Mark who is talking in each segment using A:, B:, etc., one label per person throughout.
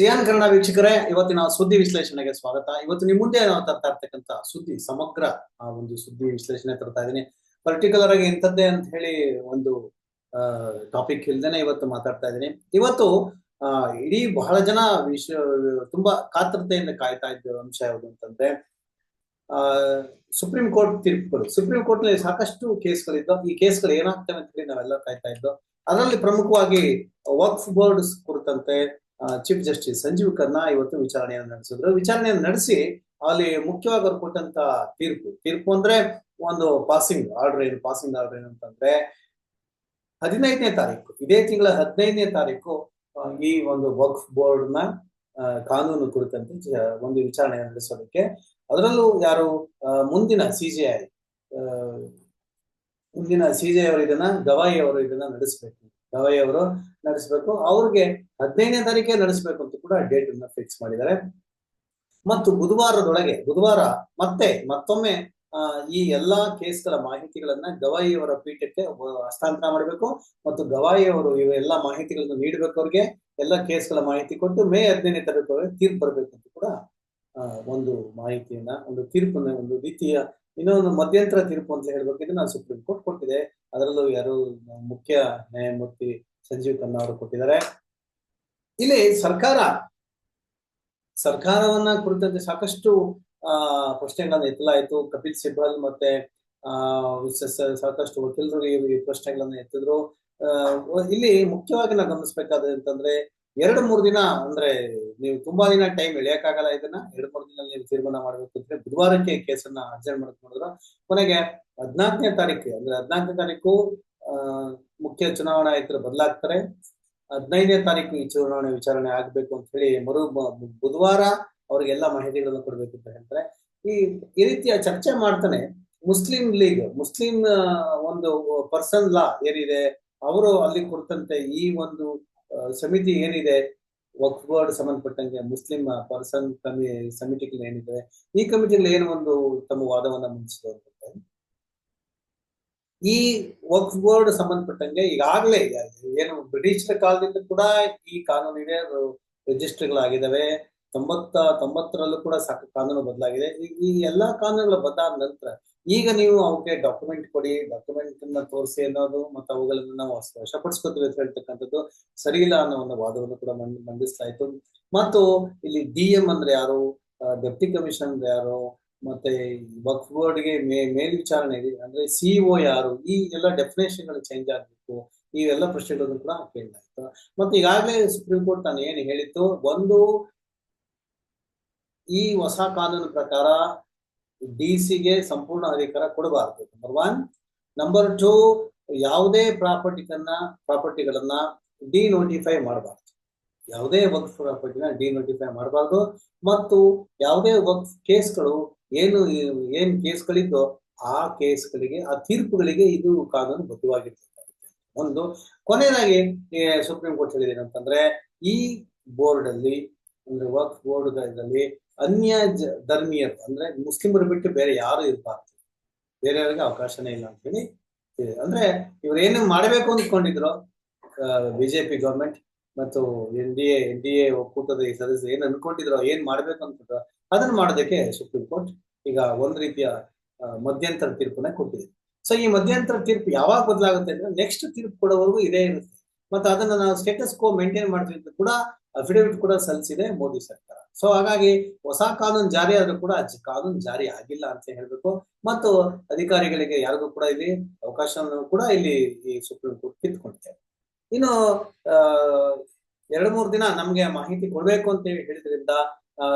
A: Xi'an Kannada ವೀಕ್ಷಕರೇ ಇವತ್ತಿನ ಸುದ್ದಿ ವಿಶ್ಲೇಷಣೆಗೆ ಸ್ವಾಗತ. ಇವತ್ತು ನಿಮ್ಮ ಮುಂದೆ ನಾವು ತರ್ತಾ ಇರ್ತಕ್ಕಂತ ಸುದ್ದಿ, ಸಮಗ್ರ, ಆ, ಒಂದು ಸುದ್ದಿ ವಿಶ್ಲೇಷಣೆ ತರ್ತಾ ಇದ್ದೀನಿ. ಪರ್ಟಿಕ್ಯುಲರ್ ಆಗಿ ಇಂಥದ್ದೇ ಅಂತ ಹೇಳಿ ಒಂದು ಟಾಪಿಕ್ ಇಲ್ದೇನೆ ಇವತ್ತು ಮಾತಾಡ್ತಾ ಇದ್ದೀನಿ. ಇವತ್ತು ಇಡೀ ಬಹಳ ಜನ ವಿಶ್ ತುಂಬಾ ಕಾತರತೆಯಿಂದ ಕಾಯ್ತಾ ಇದ್ದ ಅಂಶ ಯಾವುದು ಅಂತಂದ್ರೆ ಸುಪ್ರೀಂ ಕೋರ್ಟ್ ತೀರ್ಪುಗಳು. ಸುಪ್ರೀಂ ಕೋರ್ಟ್ನಲ್ಲಿ ಸಾಕಷ್ಟು ಕೇಸ್ಗಳಿದ್ದು ಈ ಕೇಸ್ಗಳು ಏನಾಗ್ತವೆ ಅಂತ ಹೇಳಿ ನಾವೆಲ್ಲ ಕಾಯ್ತಾ ಇದ್ದೋ ಅದರಲ್ಲಿ ಪ್ರಮುಖವಾಗಿ ವಕ್ಫ್ ಬೋರ್ಡ್ಸ್ ಕುರಿತಂತೆ ಚೀಫ್ ಜಸ್ಟಿಸ್ ಸಂಜೀವ್ ಖನ್ನಾ ಇವತ್ತು ವಿಚಾರಣೆಯನ್ನು ನಡೆಸಿದ್ರು. ವಿಚಾರಣೆಯನ್ನು ನಡೆಸಿ ಅಲ್ಲಿ ಮುಖ್ಯವಾಗಿ ಅವ್ರು ಕೊಟ್ಟಂತ ತೀರ್ಪು. ತೀರ್ಪು ಅಂದ್ರೆ ಒಂದು ಪಾಸಿಂಗ್ ಆರ್ಡರ್ ಏನು ಪಾಸಿಂಗ್ ಆರ್ಡರ್ ಏನು ಅಂತಂದ್ರೆ ಹದಿನೈದನೇ ತಾರೀಕು. ಇದೇ ತಿಂಗಳ ಹದಿನೈದನೇ ತಾರೀಕು ಈ ಒಂದು ವಕ್ಫ್ ಬೋರ್ಡ್ನ ಕಾನೂನು ಕುರಿತಂತೆ ಒಂದು ವಿಚಾರಣೆ ನಡೆಸೋದಕ್ಕೆ. ಅದರಲ್ಲೂ ಯಾರು ಮುಂದಿನ ಸಿಜೆಐ ಮುಂದಿನ ಸಿಜೆ ಅವರು ಇದನ್ನ, ಗವಾಯಿ ಅವರು ಇದನ್ನ ನಡೆಸಬೇಕು. ಗವಾಯಿ ಅವರು ನಡೆಸಬೇಕು. ಅವ್ರಿಗೆ ಹದಿನೈದನೇ ತಾರೀಕೆ ನಡೆಸಬೇಕು ಅಂತ ಕೂಡ ಡೇಟ್ ಅನ್ನ ಫಿಕ್ಸ್ ಮಾಡಿದ್ದಾರೆ. ಮತ್ತು ಬುಧವಾರದೊಳಗೆ, ಬುಧವಾರ ಮತ್ತೆ ಮತ್ತೊಮ್ಮೆ ಈ ಎಲ್ಲಾ ಕೇಸ್ಗಳ ಮಾಹಿತಿಗಳನ್ನ ಗವಾಯಿಯವರ ಪೀಠಕ್ಕೆ ಹಸ್ತಾಂತರ ಮಾಡಬೇಕು. ಮತ್ತು ಗವಾಯಿಯವರು ಇವ ಎಲ್ಲಾ ಮಾಹಿತಿಗಳನ್ನು ನೀಡಬೇಕು ಅವ್ರಿಗೆ. ಎಲ್ಲ ಕೇಸ್ಗಳ ಮಾಹಿತಿ ಕೊಟ್ಟು ಮೇ ಹದಿನೈದನೇ ತಾರೀಕು ತೀರ್ಪು ಬರಬೇಕು ಅಂತ ಕೂಡ ಒಂದು ಮಾಹಿತಿಯನ್ನ, ಒಂದು ತೀರ್ಪನ್ನ, ಒಂದು ರೀತಿಯ ಇನ್ನೊಂದು ಮಧ್ಯಂತರ ತೀರ್ಪು ಅಂತ ಹೇಳ್ಬೇಕಿದ್ರೆ ಇದನ್ನ ಸುಪ್ರೀಂ ಕೋರ್ಟ್ ಕೊಟ್ಟಿದೆ. ಅದರಲ್ಲೂ ಯಾರು ಮುಖ್ಯ ನ್ಯಾಯಮೂರ್ತಿ ಸಂಜೀವ್ ಖನ್ನಾ ಅವರು ಕೊಟ್ಟಿದ್ದಾರೆ. ಇಲ್ಲಿ ಸರ್ಕಾರ, ಸರ್ಕಾರವನ್ನ ಕುರಿತಂತೆ ಸಾಕಷ್ಟು, ಆ, ಪ್ರಶ್ನೆಗಳನ್ನ ಎತ್ತಲಾಯಿತು. ಕಪಿಲ್ ಸಿಬಲ್ ಮತ್ತೆ, ಆ ಸಾಕಷ್ಟು ವಕೀಲರು ಈ ಪ್ರಶ್ನೆಗಳನ್ನ ಎತ್ತಿದ್ರು. ಇಲ್ಲಿ ಮುಖ್ಯವಾಗಿ ನಾವು ಗಮನಿಸ್ಬೇಕಾದ ಅಂತಂದ್ರೆ, ಎರಡು ಮೂರು ದಿನ ಅಂದ್ರೆ ನೀವು ತುಂಬಾ ದಿನ ಟೈಮ್ ಎಳೆಯಕ್ಕಾಗಲ್ಲ ಇದನ್ನ. ಎರಡು ಮೂರು ದಿನ ನೀವು ತೀರ್ಮಾನ ಮಾಡ್ಬೇಕು ಅಂದ್ರೆ ಬುಧವಾರಕ್ಕೆ ಕೇಸನ್ನ ಅರ್ಜೆಂಟ್ ಮಾಡಕ್ ಮಾಡಿದ್ರು ಕೊನೆಗೆ ಹದಿನಾಲ್ಕನೇ ತಾರೀಕು, ಅಂದ್ರೆ ಹದಿನಾಲ್ಕನೇ ತಾರೀಕು ಮುಖ್ಯ ಚುನಾವಣಾ ಆಯುಕ್ತರು ಬದಲಾಗ್ತಾರೆ. ಹದಿನೈದನೇ ತಾರೀಕು ಈ ಚುನಾವಣೆ ವಿಚಾರಣೆ ಆಗಬೇಕು ಅಂತ ಹೇಳಿ ಮರು ಬುಧವಾರ ಅವ್ರಿಗೆಲ್ಲ ಮಾಹಿತಿಗಳನ್ನು ಕೊಡಬೇಕು ಅಂತ ಹೇಳ್ತಾರೆ ಈ ಈ ರೀತಿಯ ಚರ್ಚೆ ಮಾಡ್ತಾನೆ ಮುಸ್ಲಿಂ ಲೀಗ್, ಮುಸ್ಲಿಂ ಒಂದು ಪರ್ಸನ್ ಲಾ ಏನಿದೆ, ಅವರು ಅಲ್ಲಿ ಕುರಿತಂತೆ ಈ ಒಂದು ಸಮಿತಿ ಏನಿದೆ, ವಕ್ಫ್ ಬೋರ್ಡ್ ಸಂಬಂಧಪಟ್ಟಂಗೆ ಮುಸ್ಲಿಂ ಪರ್ಸನ್ ಕಮಿ, ಸಮಿತಿಗಳು ಏನಿದೆ ಈ ಕಮಿಟಿಗಳು ಏನು ಒಂದು ತಮ್ಮ ವಾದವನ್ನ ಅಂತಂದ್ರೆ ಈ ವಕ್ಫ್ ಬೋರ್ಡ್ ಸಂಬಂಧಪಟ್ಟಂಗೆ ಈಗಾಗಲೇ ಏನು ಬ್ರಿಟಿಷರ ಕಾಲದಿಂದ ಕೂಡ ಈ ಕಾನೂನಿಗೆ ರಿಜಿಸ್ಟರ್ಗಳಾಗಿದ್ದಾವೆ ತೊಂಬತ್ತ, ತೊಂಬತ್ತರಲ್ಲೂ ಕೂಡ ಸಾಕು ಕಾನೂನು ಬದಲಾಗಿದೆ. ಈ ಎಲ್ಲಾ ಕಾನೂನುಗಳು ಬದಲಾದ ನಂತರ ಈಗ ನೀವು ಅವಕ್ಕೆ ಡಾಕ್ಯುಮೆಂಟ್ ಕೊಡಿ ಡಾಕ್ಯುಮೆಂಟ್ ಅನ್ನ ತೋರಿಸಿ ಅನ್ನೋದು ಮತ್ತು ಅವುಗಳನ್ನ ನಾವು ವಶಪಡಿಸ್ಕೋತೀವಿ ಅಂತ ಹೇಳ್ತಕ್ಕಂಥದ್ದು ಸರಿ ಇಲ್ಲ ಅನ್ನೋ ಒಂದು ವಾದವನ್ನು ಕೂಡ ಮಂಡಿಸ್ತಾ ಮತ್ತು ಇಲ್ಲಿ ಡಿ ಎಂ ಅಂದ್ರೆ ಯಾರು? ಡೆಪ್ಟಿ ಕಮಿಷನರ್ ಯಾರು? ಮತ್ತೆ ವಕ್ಫ್ ಬೋರ್ಡ್ಗೆ ಮೇ ಮೇಲ್ವಿಚಾರಣೆ ಇದೆ. ಅಂದ್ರೆ ಸಿಇಒ ಯಾರು? ಈ ಎಲ್ಲ ಡೆಫಿನೇಷನ್ಗಳು ಚೇಂಜ್ ಆಗಬೇಕು. ಈ ಎಲ್ಲ ಪ್ರಶ್ನೆಗಳನ್ನು ಕೂಡ ಕೇಳಲಾಯ್ತು ಮತ್ತೆ ಈಗಾಗಲೇ ಸುಪ್ರೀಂ ಕೋರ್ಟ್ ನಾನು ಏನು ಹೇಳಿತ್ತು ಒಂದು ಈ ಹೊಸ ಕಾನೂನು ಪ್ರಕಾರ ಡಿ ಸಿಗೆ ಸಂಪೂರ್ಣ ಅಧಿಕಾರ ಕೊಡಬಾರದು. ನಂಬರ್ ಒನ್ ನಂಬರ್ ಟೂ ಯಾವುದೇ ಪ್ರಾಪರ್ಟಿಗಳನ್ನ ಪ್ರಾಪರ್ಟಿಗಳನ್ನ ಡಿ ನೋಟಿಫೈ ಮಾಡಬಾರ್ದು. ಯಾವುದೇ ವಕ್ಫ್ ಪ್ರಾಪರ್ಟಿನ ಡಿ ನೋಟಿಫೈ ಮಾಡಬಾರ್ದು. ಮತ್ತು ಯಾವುದೇ ವಕ್ಫ್ ಕೇಸ್ಗಳು ಏನು, ಏನ್ ಕೇಸ್ಗಳಿದ್ದೋ ಆ ಕೇಸ್ಗಳಿಗೆ, ಆ ತೀರ್ಪುಗಳಿಗೆ ಇದು ಕಾನೂನು ಬದ್ಧವಾಗಿರ್ತದೆ ಒಂದು, ಕೊನೆಯದಾಗಿ ಸುಪ್ರೀಂ ಕೋರ್ಟ್ ಹೇಳಿದೆ ಅಂತಂದ್ರೆ ಈ ಬೋರ್ಡ್ ಅಲ್ಲಿ ಅಂದ್ರೆ ವಕ್ಫ್ ಇದರಲ್ಲಿ ಅನ್ಯ ಧರ್ಮೀಯ ಅಂದ್ರೆ ಮುಸ್ಲಿಮರು ಬಿಟ್ಟು ಬೇರೆ ಯಾರು ಇರಬಾರ್ದು. ಬೇರೆಯವರಿಗೆ ಅವಕಾಶನೇ ಇಲ್ಲ ಅಂತ ಹೇಳಿ ಅಂದ್ರೆ ಇವ್ರು ಏನೇನು ಮಾಡಬೇಕು ಅಂದ್ಕೊಂಡಿದ್ರು ಬಿಜೆಪಿ ಗವರ್ಮೆಂಟ್ ಮತ್ತು N D N D A ಒಕ್ಕೂಟದ ಈ ಸದಸ್ಯರು ಏನ್ ಅನ್ಕೊಂಡಿದ್ರು, ಏನ್ ಮಾಡ್ಬೇಕು ಅನ್ಕೊಂಡ್ರು ಅದನ್ನ ಮಾಡೋದಕ್ಕೆ ಸುಪ್ರೀಂ ಕೋರ್ಟ್ ಈಗ ಒಂದ್ ರೀತಿಯ ಮಧ್ಯಂತರ ತೀರ್ಪನ್ನ ಕೊಟ್ಟಿದೆ. ಸೊ ಈ ಮಧ್ಯಂತರ ತೀರ್ಪು ಯಾವಾಗ ಬದಲಾಗುತ್ತೆ ಅಂದ್ರೆ ನೆಕ್ಸ್ಟ್ ತೀರ್ಪು ಕೊಡೋವರೆಗೂ ಇದೇ ಇರುತ್ತೆ. ಮತ್ತೆ ಅದನ್ನ ನಾವು ಸ್ಟೇಟಸ್ ಕೋ ಮೇಂಟೈನ್ ಮಾಡ್ತೀವಿ ಅಂತ ಕೂಡ ಅಫಿಡವಿಟ್ ಕೂಡ ಸಲ್ಲಿಸಿದೆ ಮೋದಿ ಸರ್ಕಾರ. ಸೊ ಹಾಗಾಗಿ ಹೊಸ ಕಾನೂನು ಜಾರಿ ಆದ್ರೂ ಕೂಡ ಕಾನೂನು ಜಾರಿ ಆಗಿಲ್ಲ ಅಂತ ಹೇಳ್ಬೇಕು. ಮತ್ತು ಅಧಿಕಾರಿಗಳಿಗೆ ಯಾರಿಗೂ ಕೂಡ ಇಲ್ಲಿ ಅವಕಾಶವನ್ನು ಕೂಡ ಇಲ್ಲಿ ಈ ಸುಪ್ರೀಂ ಕೋರ್ಟ್ ಕಿತ್ಕೊಂಡಿದೆ ಇನ್ನು ಎರಡು ಮೂರು ದಿನ ನಮ್ಗೆ ಮಾಹಿತಿ ಕೊಡ್ಬೇಕು ಅಂತ ಹೇಳಿದ್ರಿಂದ